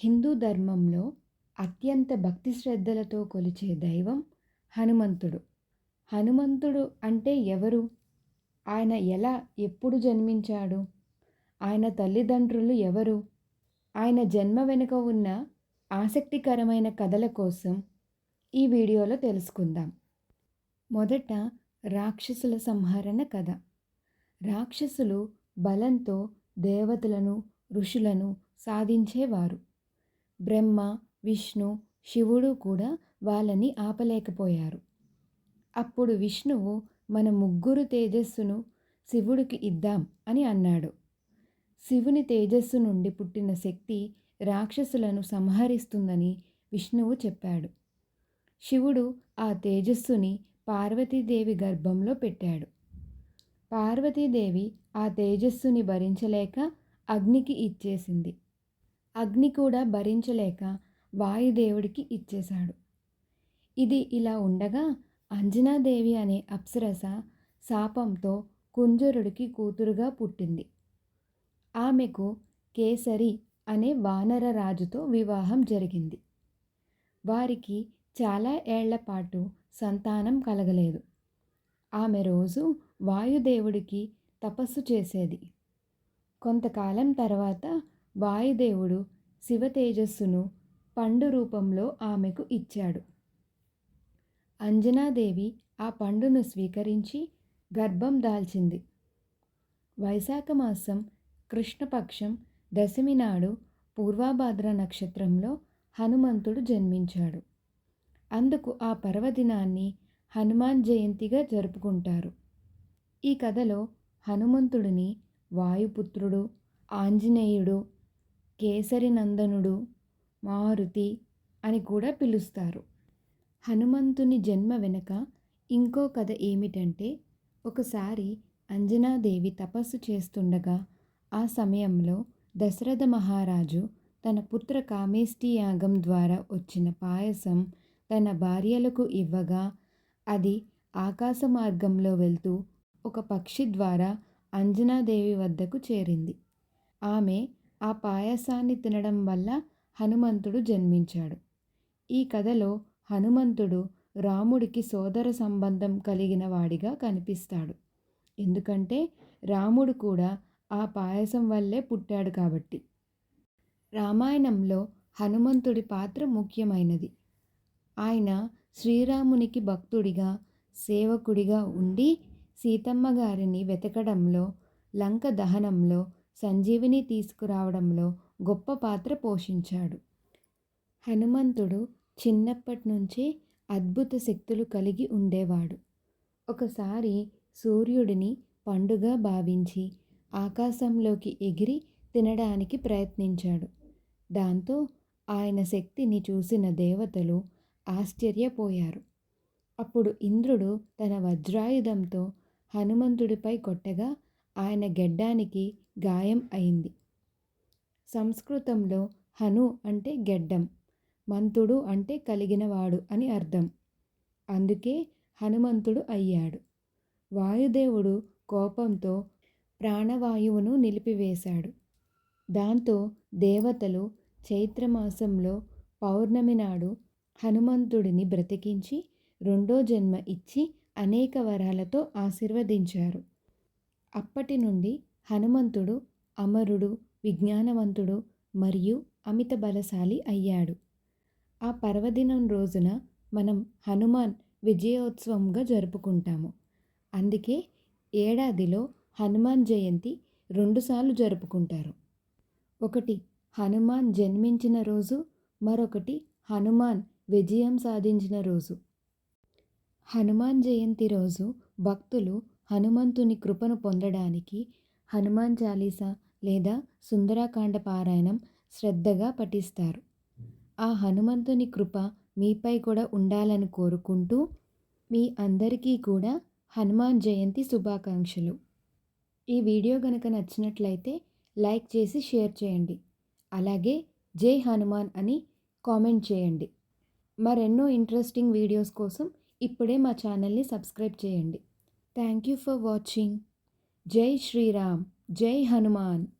హిందూ ధర్మంలో అత్యంత భక్తి శ్రద్ధలతో కొలిచే దైవం హనుమంతుడు. హనుమంతుడు అంటే ఎవరు? ఆయన ఎలా ఎప్పుడు జన్మించాడు? ఆయన తల్లిదండ్రులు ఎవరు? ఆయన జన్మ వెనుక ఉన్న ఆసక్తికరమైన కథల కోసం ఈ వీడియోలో తెలుసుకుందాం. మొదట రాక్షసుల సంహరణ కథ. రాక్షసులు బలంతో దేవతలను ఋషులను సాధించేవారు. బ్రహ్మ విష్ణు శివుడు కూడా వాళ్ళని ఆపలేకపోయారు. అప్పుడు విష్ణువు మన ముగ్గురు తేజస్సును శివుడికి ఇద్దాం అని అన్నాడు. శివుని తేజస్సు నుండి పుట్టిన శక్తి రాక్షసులను సంహరిస్తుందని విష్ణువు చెప్పాడు. శివుడు ఆ తేజస్సుని పార్వతీదేవి గర్భంలో పెట్టాడు. పార్వతీదేవి ఆ తేజస్సుని భరించలేక అగ్నికి ఇచ్చేసింది. అగ్ని కూడా భరించలేక వాయుదేవుడికి ఇచ్చేశాడు. ఇది ఇలా ఉండగా అంజనాదేవి అనే అప్సరస శాపంతో కుంజరుడికి కూతురుగా పుట్టింది. ఆమెకు కేసరి అనే వానర రాజుతో వివాహం జరిగింది. వారికి చాలా ఏళ్ళ పాటు సంతానం కలగలేదు. ఆమె రోజు వాయుదేవుడికి తపస్సు చేసేది. కొంతకాలం తర్వాత వాయుదేవుడు శివతేజస్సును పండు రూపంలో ఆమెకు ఇచ్చాడు. అంజనాదేవి ఆ పండును స్వీకరించి గర్భం దాల్చింది. వైశాఖ మాసం కృష్ణపక్షం దశమి నాడు పూర్వాభాద్ర నక్షత్రంలో హనుమంతుడు జన్మించాడు. అందుకు ఆ పర్వదినాన్ని హనుమాన్ జయంతిగా జరుపుకుంటారు. ఈ కథలో హనుమంతుడిని వాయుపుత్రుడు ఆంజనేయుడు కేసరి నందనుడు మారుతి అని కూడా పిలుస్తారు. హనుమంతుని జన్మ వెనుక ఇంకో కథ ఏమిటంటే ఒకసారి అంజనాదేవి తపస్సు చేస్తుండగా ఆ సమయంలో దశరథ మహారాజు తన పుత్ర కామేష్టి యాగం ద్వారా వచ్చిన పాయసం తన భార్యలకు ఇవ్వగా అది ఆకాశ మార్గంలో వెళ్తూ ఒక పక్షి ద్వారా అంజనాదేవి వద్దకు చేరింది. ఆమె ఆ పాయసాన్ని తినడం వల్ల హనుమంతుడు జన్మించాడు. ఈ కథలో హనుమంతుడు రాముడికి సోదర సంబంధం కలిగిన వాడిగా కనిపిస్తాడు. ఎందుకంటే రాముడు కూడా ఆ పాయసం వల్లే పుట్టాడు కాబట్టి. రామాయణంలో హనుమంతుడి పాత్ర ముఖ్యమైనది. ఆయన శ్రీరామునికి భక్తుడిగా సేవకుడిగా ఉండి సీతమ్మ గారిని వెతకడంలో లంక దహనంలో సంజీవిని తీసుకురావడంలో గొప్ప పాత్ర పోషించాడు. హనుమంతుడు చిన్నప్పటి నుంచే అద్భుత శక్తులు కలిగి ఉండేవాడు. ఒకసారి సూర్యుడిని పండుగ భావించి ఆకాశంలోకి ఎగిరి తినడానికి ప్రయత్నించాడు. దాంతో ఆయన శక్తిని చూసిన దేవతలు ఆశ్చర్యపోయారు. అప్పుడు ఇంద్రుడు తన వజ్రాయుధంతో హనుమంతుడిపై కొట్టగా ఆయన గెడ్డానికి గాయం అయింది. సంస్కృతంలో హను అంటే గెడ్డం మంతుడు అంటే కలిగినవాడు అని అర్థం. అందుకే హనుమంతుడు అయ్యాడు. వాయుదేవుడు కోపంతో ప్రాణవాయువును నిలిపివేశాడు. దాంతో దేవతలు చైత్రమాసంలో పౌర్ణమి నాడు హనుమంతుడిని బ్రతికించి రెండో జన్మ ఇచ్చి అనేక వరాలతో ఆశీర్వదించారు. అప్పటి నుండి హనుమంతుడు అమరుడు విజ్ఞానవంతుడు మరియు అమిత బలశాలి అయ్యాడు. ఆ పర్వదినం రోజున మనం హనుమాన్ విజయోత్సవంగా జరుపుకుంటాము. అందుకే ఏడాదిలో హనుమాన్ జయంతి రెండుసార్లు జరుపుకుంటారు. ఒకటి హనుమాన్ జన్మించిన రోజు మరొకటి హనుమాన్ విజయం సాధించిన రోజు. హనుమాన్ జయంతి రోజు భక్తులు హనుమంతుని కృపను పొందడానికి హనుమాన్ చాలీసా లేదా సుందరాకాండ పారాయణం శ్రద్ధగా పఠిస్తారు. ఆ హనుమంతుని కృప మీపై కూడా ఉండాలని కోరుకుంటూ మీ అందరికీ కూడా హనుమాన్ జయంతి శుభాకాంక్షలు. ఈ వీడియో కనుక నచ్చినట్లయితే లైక్ చేసి షేర్ చేయండి. అలాగే జై హనుమాన్ అని కామెంట్ చేయండి. మరెన్నో ఇంట్రెస్టింగ్ వీడియోస్ కోసం ఇప్పుడే మా ఛానల్ని సబ్స్క్రైబ్ చేయండి. Thank you for watching. Jai Shri Ram, Jai Hanuman.